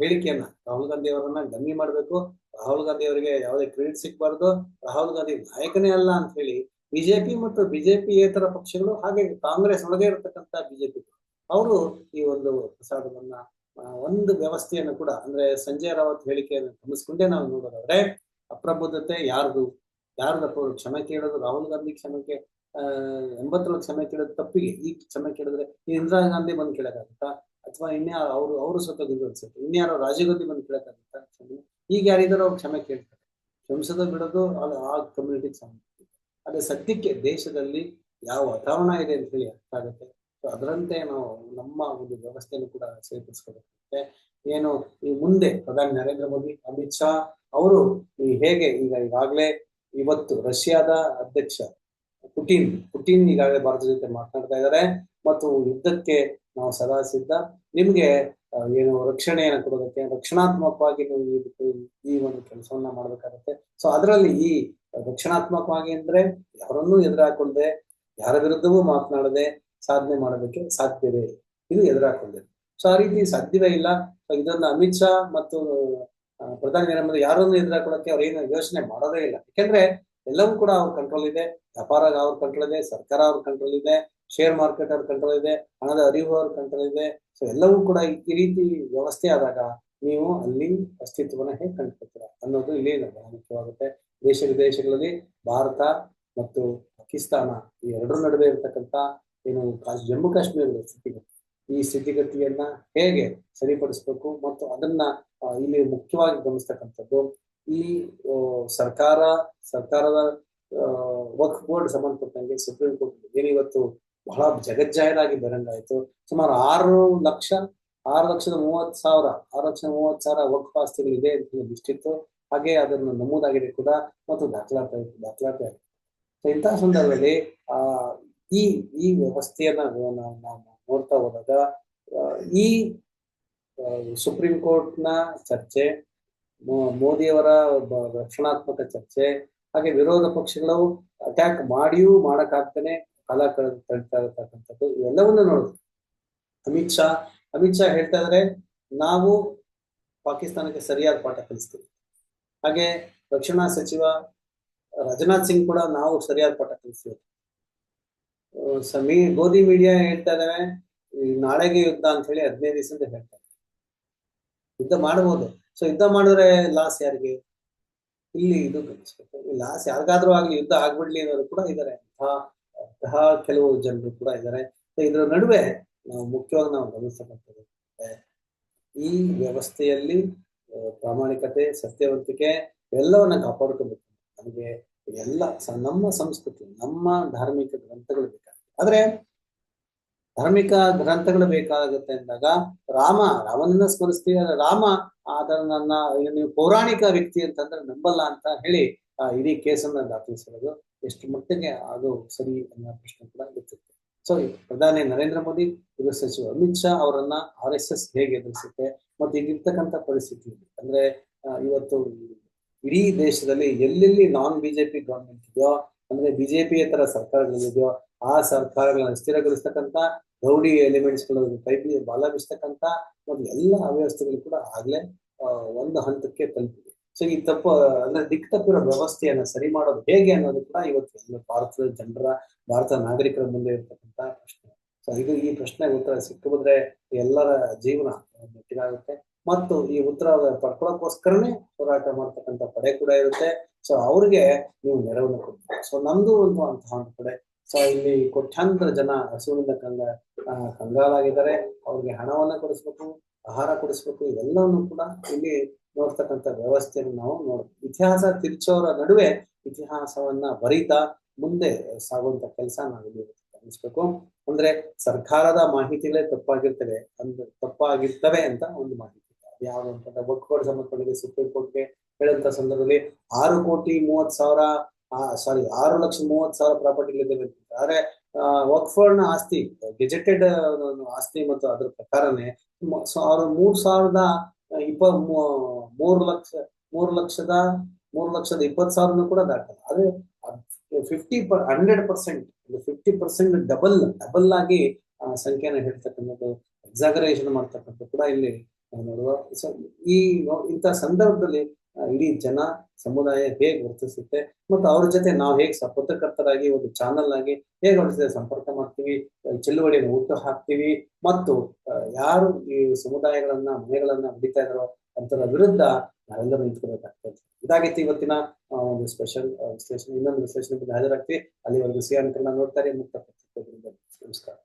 A: ಹೇಳಿಕೆಯನ್ನ, ರಾಹುಲ್ ಗಾಂಧಿ ಅವರನ್ನ ಗಮ್ಮಿ ಮಾಡ್ಬೇಕು, ರಾಹುಲ್ ಗಾಂಧಿ ಅವರಿಗೆ ಯಾವುದೇ ಕ್ರೆಡಿಟ್ ಸಿಗ್ಬಾರ್ದು, ರಾಹುಲ್ ಗಾಂಧಿ ನಾಯಕನೇ ಅಲ್ಲ ಅಂತ ಹೇಳಿ ಬಿಜೆಪಿ ಮತ್ತು ಬಿಜೆಪಿ ಇತರ ಪಕ್ಷಗಳು ಹಾಗೆ ಕಾಂಗ್ರೆಸ್ ಒಳಗೆ ಇರತಕ್ಕಂತ ಬಿಜೆಪಿ. ಅವರು ಈ ಒಂದು ಪ್ರಸಾದವನ್ನ ಒಂದು ವ್ಯವಸ್ಥೆಯನ್ನು ಕೂಡ, ಅಂದ್ರೆ ಸಂಜಯ್ ರಾವತ್ ಹೇಳಿಕೆಯನ್ನು ಗಮನಿಸ್ಕೊಂಡೇ ನಾವು ನೋಡೋದಾದ್ರೆ, ಅಪ್ರಬುದ್ಧತೆ ಯಾರ್ದು? ಯಾರ್ದಪ್ಪ ಕ್ಷಮೆ ಕೇಳೋದು, ರಾಹುಲ್ ಗಾಂಧಿ ಕ್ಷಮೆಗೆ ಅಹ್ ಎಂಬತ್ತರಲ್ಲಿ ಕ್ಷಮೆ ಕೇಳೋದು ತಪ್ಪಿಗೆ. ಈ ಕ್ಷಮೆ ಕೇಳಿದ್ರೆ ಇಂದಿರಾ ಗಾಂಧಿ ಬಂದು ಕೇಳಕ್ಕಾಗುತ್ತಾ? ಅಥವಾ ಇನ್ಯಾರು ಅವರು ಅವರು ಸ್ವತಃ ಅನ್ಸುತ್ತೆ. ಇನ್ಯಾರೋ ರಾಜೀವ್ ಗಾಂಧಿ ಬಂದು ಕೇಳಕ್ಕಾಗುತ್ತಾ? ಕ್ಷಮೆ. ಈಗ ಯಾರಿದಾರೋ ಅವ್ರು ಕ್ಷಮೆ ಕೇಳ್ತಾರೆ. ಕ್ಷಮಿಸೋದು ಬಿಡೋದು ಆ ಕಮ್ಯುನಿಟಿಗೆ ಸಂಬಂಧ. ಅದೇ ಸದ್ಯಕ್ಕೆ ದೇಶದಲ್ಲಿ ಯಾವ ವಾತಾವರಣ ಇದೆ ಅಂತ ಹೇಳಿ ಅರ್ಥ ಆಗುತ್ತೆ. ಅದರಂತೆ ನಾವು ನಮ್ಮ ಒಂದು ವ್ಯವಸ್ಥೆಯನ್ನು ಕೂಡ ಸೇರ್ಪಡಿಸ್ಕೋಬೇಕಾಗುತ್ತೆ ಏನು ಈ ಮುಂದೆ ಪ್ರಧಾನಿ ನರೇಂದ್ರ ಮೋದಿ, ಅಮಿತ್ ಶಾ ಅವರು ಈ ಹೇಗೆ ಈಗ ಈಗಾಗಲೇ ಇವತ್ತು ರಷ್ಯಾದ ಅಧ್ಯಕ್ಷ ಪುಟಿನ್ ಪುಟಿನ್ ಈಗಾಗಲೇ ಭಾರತ ಜೊತೆ ಮಾತನಾಡ್ತಾ ಇದ್ದಾರೆ. ಮತ್ತು ಯುದ್ಧಕ್ಕೆ ನಾವು ಸದಾ ಸಿದ್ಧ ನಿಮ್ಗೆ ಏನು ರಕ್ಷಣೆಯನ್ನು ಕೊಡೋದಕ್ಕೆ, ರಕ್ಷಣಾತ್ಮಕವಾಗಿ ನೀವು ಈ- ಒಂದು ಕೆಲಸವನ್ನ ಮಾಡ್ಬೇಕಾಗತ್ತೆ. ಸೊ ಅದರಲ್ಲಿ ಈ ರಕ್ಷಣಾತ್ಮಕವಾಗಿ ಅಂದ್ರೆ ಯಾರನ್ನೂ ಎದುರಾಕೊಳ್ಳದೆ ಯಾರ ವಿರುದ್ಧವೂ ಮಾತನಾಡದೆ ಸಾಧನೆ ಮಾಡೋದಕ್ಕೆ ಸಾಧ್ಯತೆ ಇದು. ಎದುರಾಕೊಂಡಿದೆ ಸೊ ಆ ರೀತಿ ಸಾಧ್ಯವೇ ಇಲ್ಲ. ಸೊ ಇದನ್ನ ಅಮಿತ್ ಶಾ ಮತ್ತು ಪ್ರಧಾನಿ ನರೇಂದ್ರ ಮೋದಿ ಯಾರನ್ನು ಎದುರಾಕೊಳ್ಳಕ್ಕೆ ಅವ್ರು ಏನು ಯೋಚನೆ ಮಾಡೋದೇ ಇಲ್ಲ. ಯಾಕೆಂದ್ರೆ ಎಲ್ಲವೂ ಕೂಡ ಅವ್ರ ಕಂಟ್ರೋಲ್ ಇದೆ. ವ್ಯಾಪಾರ ಅವ್ರ ಕಂಟ್ರೋಲ್ ಇದೆ, ಸರ್ಕಾರ ಅವ್ರ ಕಂಟ್ರೋಲ್ ಇದೆ ಶೇರ್ ಮಾರ್ಕೆಟ್ ಅವ್ರ ಕಂಟ್ರೋಲ್ ಇದೆ, ಹಣದ ಅರಿವು ಅವ್ರ ಕಂಟ್ರೋಲ್ ಇದೆ. ಸೊ ಎಲ್ಲವೂ ಕೂಡ ಈ- ರೀತಿ ವ್ಯವಸ್ಥೆ ಆದಾಗ ನೀವು ಅಲ್ಲಿ ಅಸ್ತಿತ್ವನ ಹೇಗೆ ಕಂಡುಕೊಳ್ತೀರ ಅನ್ನೋದು ಇಲ್ಲಿ ಮುಖ್ಯವಾಗುತ್ತೆ ದೇಶ ವಿದೇಶಗಳಲ್ಲಿ ಭಾರತ ಮತ್ತು ಪಾಕಿಸ್ತಾನ ಈ ಎರಡರ ನಡುವೆ ಇರತಕ್ಕಂತ ಏನು ಜಮ್ಮು ಕಾಶ್ಮೀರದ ಸ್ಥಿತಿಗತಿ ಈ ಸ್ಥಿತಿಗತಿಯನ್ನ ಹೇಗೆ ಸರಿಪಡಿಸ್ಬೇಕು ಮತ್ತು ಅದನ್ನ ಇಲ್ಲಿ ಮುಖ್ಯವಾಗಿ ಗಮನಿಸ್ತಕ್ಕಂಥದ್ದು, ಈ ಸರ್ಕಾರ, ಸರ್ಕಾರದ ವಕ್ಫ್ ಬೋರ್ಡ್ ಸಂಬಂಧಪಟ್ಟಂಗೆ ಸುಪ್ರೀಂ ಕೋರ್ಟ್ ಏನಿವತ್ತು ಬಹಳ ಜಗಜ್ಜಾಹೀರಾಗಿ ಬರಂಗಾಯ್ತು. ಸುಮಾರು ಆರು ಲಕ್ಷ, ಆರು ಲಕ್ಷದ ಮೂವತ್ತ್ ಸಾವಿರ, ಆರು ಲಕ್ಷದ ಮೂವತ್ ಸಾವಿರ ವಕ್ಫ್ ಆಸ್ತಿಗಳಿದೆ ಅಂತ ಇಷ್ಟಿತ್ತು ಹಾಗೆ ಅದನ್ನು ನಮೂದಾಗಿದೆ ಕೂಡ ಮತ್ತು ದಾಖಲಾತಿ ದಾಖಲಾತಿ ಆಗಿದೆ. ಇಂತಹ ಸಂದರ್ಭದಲ್ಲಿ, ಆ ಈ ಈ ವ್ಯವಸ್ಥೆಯನ್ನ ನಾವು ನೋಡ್ತಾ ಹೋದಾಗ ಈ ಸುಪ್ರೀಂ ಸುಪ್ರೀಂ ಕೋರ್ಟ್ನ ಚರ್ಚೆ ಮೋದಿಯವರ ರಕ್ಷಣಾತ್ಮಕ ಚರ್ಚೆ, ಹಾಗೆ ವಿರೋಧ ಪಕ್ಷಗಳು ಅಟ್ಯಾಕ್ ಮಾಡಿಯೂ ಮಾಡಕ್ಕಾಗ್ತಾನೆ ಕಾಲ ಕಳೆದು ತಳ್ತಾ ಇರತಕ್ಕಂಥದ್ದು ಇವೆಲ್ಲವನ್ನ ನೋಡುದು. ಅಮಿತ್ ಶಾ ಅಮಿತ್ ಶಾ ಹೇಳ್ತಾ ಇದ್ರೆ, ನಾವು ಪಾಕಿಸ್ತಾನಕ್ಕೆ ಸರಿಯಾದ ಪಾಠ ಕಲಿಸ್ತೀವಿ. ಹಾಗೆ ರಕ್ಷಣಾ ಸಚಿವ ರಾಜನಾಥ್ ಸಿಂಗ್ ಕೂಡ ನಾವು ಸರಿಯಾದ ಪಾಠ ಕಲಿಸ್ತೀವಿ. ಸಮೀ ಗೋಧಿ ಮೀಡಿಯಾ ಹೇಳ್ತಾ ಇದ್ದಾರೆ ನಾಳೆಗೆ ಯುದ್ಧ ಅಂತ ಹೇಳಿ ಹದಿನೈದು ದಿವಸದಿಂದ ಹೇಳ್ತಾರೆ. ಯುದ್ಧ ಮಾಡಬಹುದು ಸೊ ಯುದ್ಧ ಮಾಡಿದ್ರೆ ಲಾಸ್ ಯಾರಿಗೆ? ಇಲ್ಲಿ ಇದು ಲಾಸ್ ಯಾರಿಗಾದ್ರೂ ಆಗ್ಲಿ, ಯುದ್ಧ ಆಗ್ಬಿಡ್ಲಿ ಅನ್ನೋರು ಕೂಡ ಇದ್ದಾರೆ ಅಂತಹ ಕೆಲವು ಜನರು ಕೂಡ ಇದ್ದಾರೆ ಇದರ ನಡುವೆ ನಾವು ಮುಖ್ಯವಾಗಿ ನಾವು ಗಮನಿಸಬೇಕು ಈ ವ್ಯವಸ್ಥೆಯಲ್ಲಿ ಪ್ರಾಮಾಣಿಕತೆ, ಸತ್ಯವಂತಿಕೆ ಎಲ್ಲವನ್ನ ಕಾಪಾಡ್ಕೋಬೇಕು. ನಮಗೆ ಎಲ್ಲ ನಮ್ಮ ಸಂಸ್ಕೃತಿ, ನಮ್ಮ ಧಾರ್ಮಿಕ ಗ್ರಂಥಗಳು ಆದ್ರೆ ಧಾರ್ಮಿಕ ಗ್ರಂಥಗಳು ಬೇಕಾಗುತ್ತೆ ಅಂದಾಗ ರಾಮ, ರಾಮನನ್ನ ಸ್ಮರಿಸ್ತೀವಿ ಆದ್ರೆ ರಾಮ ಅದನ್ನ ನನ್ನ ನೀವು ಪೌರಾಣಿಕ ವ್ಯಕ್ತಿ ಅಂತಂದ್ರೆ ನಂಬಲ್ಲ ಅಂತ ಹೇಳಿ ಇಡೀ ಕೇಸನ್ನ ದಾಖಲಿಸಿರೋದು ಎಷ್ಟು ಮಟ್ಟಿಗೆ ಅದು ಸರಿ ಅನ್ನೋ ಪ್ರಶ್ನೆ ಕೂಡ ಗೊತ್ತಿರುತ್ತೆ ಸೊ ಪ್ರಧಾನಿ ನರೇಂದ್ರ ಮೋದಿ, ಗೃಹ ಸಚಿವ ಅಮಿತ್ ಶಾ ಅವರನ್ನ ಆರ್ ಎಸ್ ಎಸ್ ಹೇಗೆ ಎದುರಿಸುತ್ತೆ ಮತ್ತೆ ಈಗಿರ್ತಕ್ಕಂಥ ಪರಿಸ್ಥಿತಿ ಅಂದ್ರೆ ಇವತ್ತು ಇಡೀ ದೇಶದಲ್ಲಿ ಎಲ್ಲೆಲ್ಲಿ ನಾನ್ ಬಿಜೆಪಿ ಗವರ್ಮೆಂಟ್ ಇದೆಯೋ, ಅಂದ್ರೆ ಬಿಜೆಪಿ ಬಿಜೆಪಿಯೇತರ ಸರ್ಕಾರಗಳಿದೆಯೋ ಆ ಸರ್ಕಾರಗಳನ್ನ ಸ್ಥಿರಗೊಳಿಸ್ತಕ್ಕಂಥ ರೌಡಿ ಎಲಿಮೆಂಟ್ಸ್ಗಳನ್ನು ಬಿ- ಬಾಲ ಬೀಸ್ತಕ್ಕಂಥ ಒಂದು ಎಲ್ಲ ಅವ್ಯವಸ್ಥೆಗಳು ಕೂಡ ಆಗ್ಲೇ ಒಂದು ಹಂತಕ್ಕೆ ತಲುಪಿದೆ. ಸೊ ಈ ತಪ್ಪು, ಅಂದ್ರೆ ದಿಕ್ಕ ತಪ್ಪಿರೋ ವ್ಯವಸ್ಥೆಯನ್ನ ಸರಿ ಮಾಡೋದು ಹೇಗೆ ಅನ್ನೋದು ಕೂಡ ಇವತ್ತು ಭಾರತದ ಜನರ, ಭಾರತ ನಾಗರಿಕರ ಮುಂದೆ ಇರ್ತಕ್ಕಂಥ ಪ್ರಶ್ನೆ. ಸೊ ಇದು ಈ ಪ್ರಶ್ನೆಗೆ ಉತ್ತರ ಸಿಕ್ಕಬಿದ್ರೆ ಎಲ್ಲರ ಜೀವನ ಮೆಟ್ಟಿಗಾಗುತ್ತೆ. ಮತ್ತು ಈ ಉತ್ತರ ಪಡ್ಕೊಳ್ಳೋಕ್ಕೋಸ್ಕರನೇ ಹೋರಾಟ ಮಾಡ್ತಕ್ಕಂಥ ಪಡೆ ಕೂಡ ಇರುತ್ತೆ. ಸೊ ಅವ್ರಿಗೆ ನೀವು ನೆರವನ್ನು ಕೊಡ್ತೀರಿ ಸೊ ನಮ್ದು ಒಂದು ಅಂತಹ ಒಂದು ಪಡೆ ಸೊ ಇಲ್ಲಿ ಕೋಟ್ಯಾಂತರ ಜನ ಹಸುವಿನಿಂದ ಕಂಗ ಕಂಗಾಲಾಗಿದ್ದಾರೆ. ಅವ್ರಿಗೆ ಹಣವನ್ನ ಕೊಡಿಸ್ಬೇಕು, ಆಹಾರ ಕೊಡಿಸ್ಬೇಕು, ಇವೆಲ್ಲವನ್ನು ಕೂಡ ಇಲ್ಲಿ ನೋಡ್ತಕ್ಕಂಥ ವ್ಯವಸ್ಥೆಯನ್ನು ನಾವು ನೋಡ್ತೀವಿ ಇತಿಹಾಸ ತಿರುಚೋರ ನಡುವೆ ಇತಿಹಾಸವನ್ನ ಬರೀತಾ ಮುಂದೆ ಸಾಗುವಂತ ಕೆಲಸ ನಾವಿಲ್ಲಿ ಗಮನಿಸ್ಬೇಕು. ಅಂದ್ರೆ ಸರ್ಕಾರದ ಮಾಹಿತಿಗಳೇ ತಪ್ಪಾಗಿರ್ತವೆ ಅಂದ್ರೆ ತಪ್ಪಾಗಿರ್ತವೆ ಅಂತ ಒಂದು ಮಾಹಿತಿ. ಯಾವ ಅಂತಂದ್ರೆ ಸಮರ್ಪಣೆಗೆ ಸುಪ್ರೀಂ ಕೋರ್ಟ್ಗೆ ಹೇಳಂತ ಸಂದರ್ಭದಲ್ಲಿ ಆರು ಕೋಟಿ ಮೂವತ್ ಸಾವಿರ ಸಾರಿ ಆರು ಲಕ್ಷ ಮೂವತ್ತು ಸಾವಿರ ಪ್ರಾಪರ್ಟಿಗಳಿದ್ದಾವೆ ಆದ್ರೆ ವರ್ಕ್ಫೋರ್ಡ್ನ ಆಸ್ತಿ ಗೆಜೆಟೆಡ್ ಆಸ್ತಿ ಮತ್ತು ಅದ್ರ ಪ್ರಕಾರನೇ ಸಾವಿರ ಮೂರ್ ಸಾವಿರದ ಇಪ್ಪ ಮೂರು ಲಕ್ಷ, ಮೂರು ಲಕ್ಷದ ಮೂರು ಲಕ್ಷದ ಇಪ್ಪತ್ತು ಸಾವಿರನೂ ಕೂಡ ದಾಟಲ್ಲ. ಅದೇ fifty per hundred percent fifty percent double double ಆಗಿ ಸಂಖ್ಯೆನ ಹೇಳ್ತಕ್ಕಂಥದ್ದು ಎಕ್ಸಾಗರೇಷನ್ ಮಾಡ್ತಕ್ಕಂಥದ್ದು ಕೂಡ ಇಲ್ಲಿ ನೋಡುವ. ಈ, ಇಂಥ ಸಂದರ್ಭದಲ್ಲಿ ಇಡೀ ಜನ ಸಮುದಾಯ ಹೇಗೆ ವರ್ತಿಸುತ್ತೆ ಮತ್ತು ಅವ್ರ ಜೊತೆ ನಾವು ಹೇಗೆ ಪತ್ರಕರ್ತರಾಗಿ ಒಂದು ಚಾನಲ್ ಆಗಿ ಹೇಗೆ ಅವ್ರ ಜೊತೆ ಸಂಪರ್ಕ ಮಾಡ್ತೀವಿ ಆ, ಚಳುವಳಿಯನ್ನು ಹುಟ್ಟು ಹಾಕ್ತೀವಿ ಮತ್ತು ಯಾರು ಈ ಸಮುದಾಯಗಳನ್ನ ಮನೆಗಳನ್ನ ಹೊಡಿತಾ ಇದಾರೋ ಅಂತರ ವಿರುದ್ಧ ನಾವೆಲ್ಲರೂ ನಿಂತ್ಕೋಬೇಕಾಗ್ತದೆ ಇದಾಗಿತ್ತು ಇವತ್ತಿನ ಒಂದು ಸ್ಪೆಷಲ್ ವಿಶ್ಲೇಷಣೆ. ಇನ್ನೊಂದು ವಿಶ್ಲೇಷಣೆ ಬಗ್ಗೆ ಹಾಜರಾಗ್ತೀವಿ. ಅಲ್ಲಿವರೆಗೂ ಸಿ ಕನ್ನಡ ನೋಡ್ತಾರೆ ಮುಕ್ತ ನಮಸ್ಕಾರ.